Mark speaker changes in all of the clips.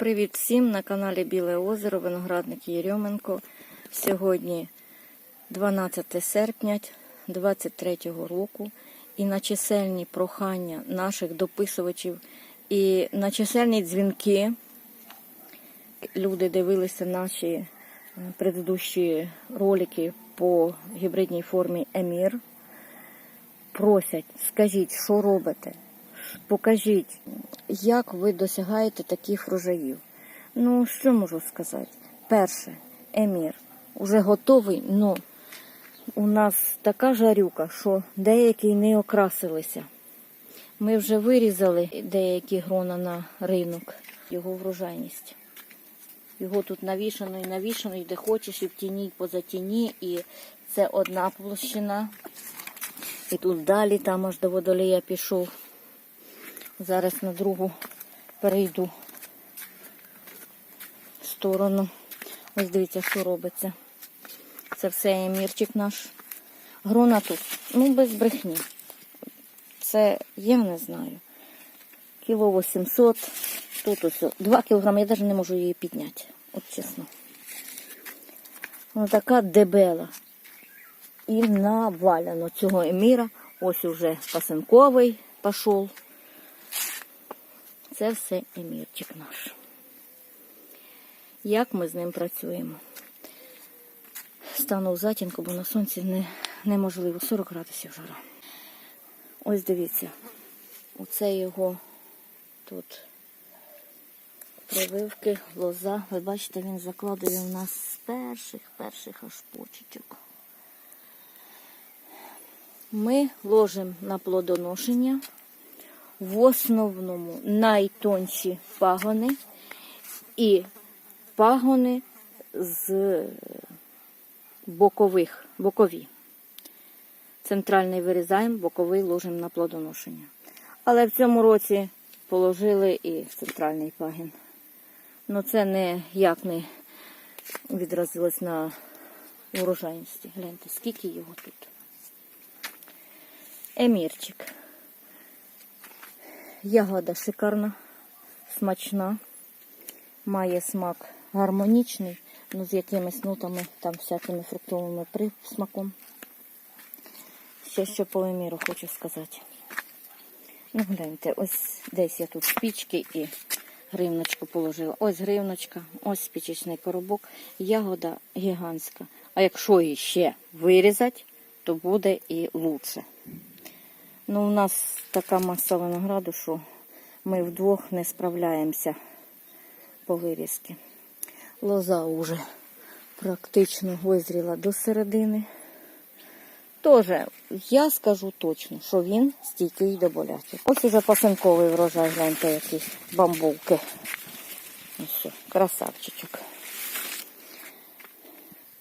Speaker 1: Привіт всім на каналі Біле Озеро, виноградник Єрьоменко. Сьогодні 12 серпня 2023 року. І на чисельні прохання наших дописувачів і на чисельні дзвінки люди дивилися наші е, предыдущі ролики по гібридній формі Емір. Просять, скажіть, що робите? Покажіть, як ви досягаєте таких врожаїв. Ну, що можу сказати? Перше, емір уже готовий, але у нас така жарюка, що деякі не окрасилися. Ми вже вирізали деякі грона на ринок, його врожайність. Його тут навішано і навішано, і де хочеш, і в тіні, і поза тіні. І це одна площина. І тут далі, там аж до водолія пішов. Зараз на другу перейду сторону. Ось дивіться, що робиться. Це все емірчик наш. Грона тут, ну, без брехні. Це я не знаю. Кіло 800. Тут ось 2 кілограми, я навіть не можу її підняти. От чесно. Вона така дебела. І наваляно цього еміра. Ось уже пасинковий пішов. Це все емірчик наш. Як ми з ним працюємо? Стану в затінку, бо на сонці не, неможливо 40 градусів жара. Ось дивіться, оце його тут прививки, лоза. Ви бачите, він закладує у нас з перших перших аж почечок. Ми ложимо на плодоношення в основному найтонші пагони і пагони з бокових, бокові. Центральний вирізаємо, боковий ложимо на плодоношення. Але в цьому році положили і центральний пагін. Ну це ніяк не відразилось на урожайності. Гляньте, скільки його тут. Емірчик. Ягода шикарна, смачна, має смак гармонічний, ну з якимись нотами, там всякими фруктовими присмаком. Ще що по еміру хочу сказати. Ну, гляньте, ось десь я тут спічки і гривночку положила. Ось гривночка, ось спічечний коробок. Ягода гігантська. А якщо її ще вирізати, то буде і лучше. Ну, у нас така маса винограду, що ми вдвох не справляємося по вирізки. Лоза вже практично визріла до середини. Тоже, я скажу точно, що він стійкий до болячок. Ось уже пасинковий врожай, гляньте, якісь бамбулки. Ось, красавчичок.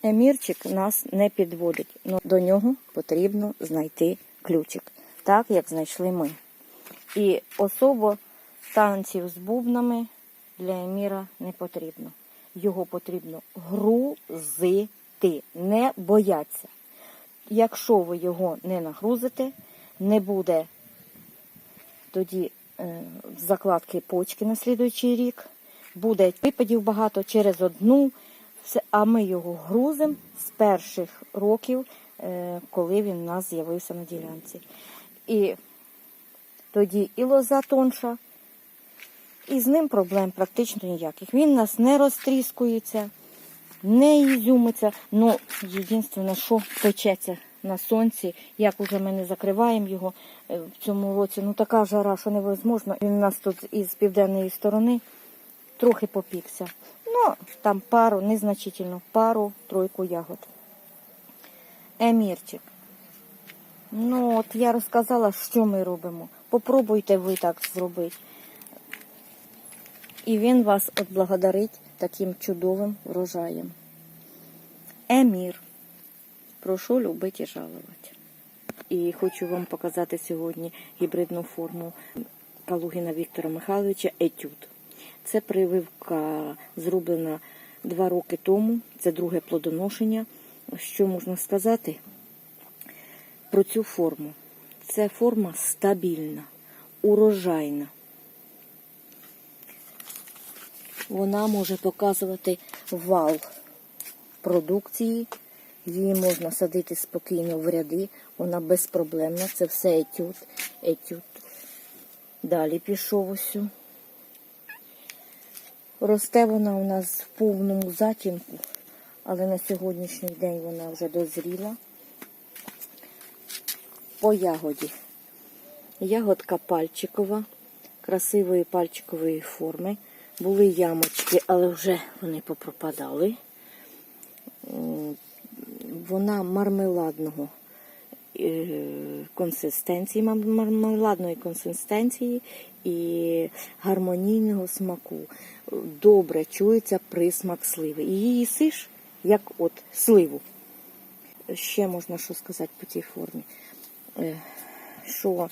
Speaker 1: Емірчик нас не підводить, але до нього потрібно знайти ключик, так як знайшли ми. І особо танців з бубнами для еміра не потрібно. Його потрібно грузити, не бояться. Якщо ви його не нагрузите, не буде тоді е, закладки почки на слідуючий рік, буде випадів багато через одну, а ми його грузимо з перших років, е, коли він у нас з'явився на ділянці. І тоді і лоза тонша, і з ним проблем практично ніяких. Він у нас не розтріскується, не ізюмиться. Ну, єдине, що печеться на сонці, як уже ми не закриваємо його е, в цьому році. Ну така жара, що невозможно. Він у нас тут із південної сторони трохи попікся. Ну, там пару, незначительно, пару, тройку ягод. Емірчик. Ну, от я розказала, що ми робимо. Попробуйте ви так зробити. І він вас отблагодарить таким чудовим врожаєм. Емір. Прошу любити і жалувати. І хочу вам показати сьогодні гібридну форму Калугіна Віктора Михайловича Етюд. Це прививка зроблена два роки тому. Це друге плодоношення. Що можна сказати про цю форму? Це форма стабільна, урожайна. вона може показувати вал продукції. Її можна садити спокійно в ряди, вона безпроблемна. Це все етюд. етюд. Далі пішов ось. Росте вона у нас в повному затінку, але на сьогоднішній день вона вже дозріла. По ягоді. Ягодка пальчикова, красивої пальчикової форми. Були ямочки, але вже вони попропадали. Вона мармеладного е, консистенції, мармеладної консистенції і гармонійного смаку. Добре чується присмак сливи. І її сиш, як от сливу. Ще можна що сказати по цій формі, що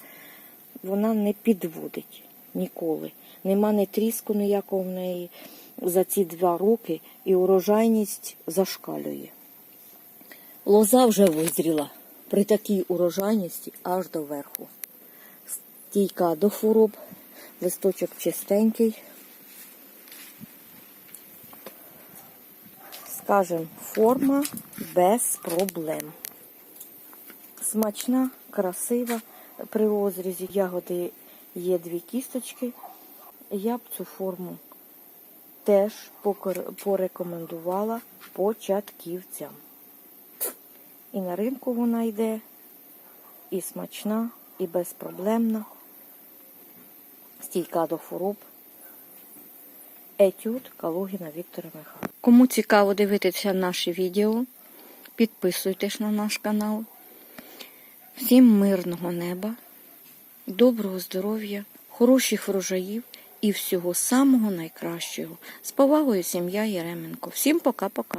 Speaker 1: вона не підводить ніколи. Нема ні тріску ніякого в неї за ці два роки, і урожайність зашкалює. Лоза вже визріла при такій урожайності аж до верху. Стійка до хвороб, листочок чистенький. Скажем, форма без проблем. Смачна, красива. При розрізі ягоди є дві кісточки. Я б цю форму теж порекомендувала початківцям. І на ринку вона йде, і смачна, і безпроблемна, стійка до хвороб. Етюд Калугіна Віктора Михайловича. Кому цікаво дивитися наші відео, підписуйтесь на наш канал. Всім мирного неба, доброго здоров'я, хороших врожаїв і всього самого найкращого. З повагою сім'я Єременко. Всім пока-пока.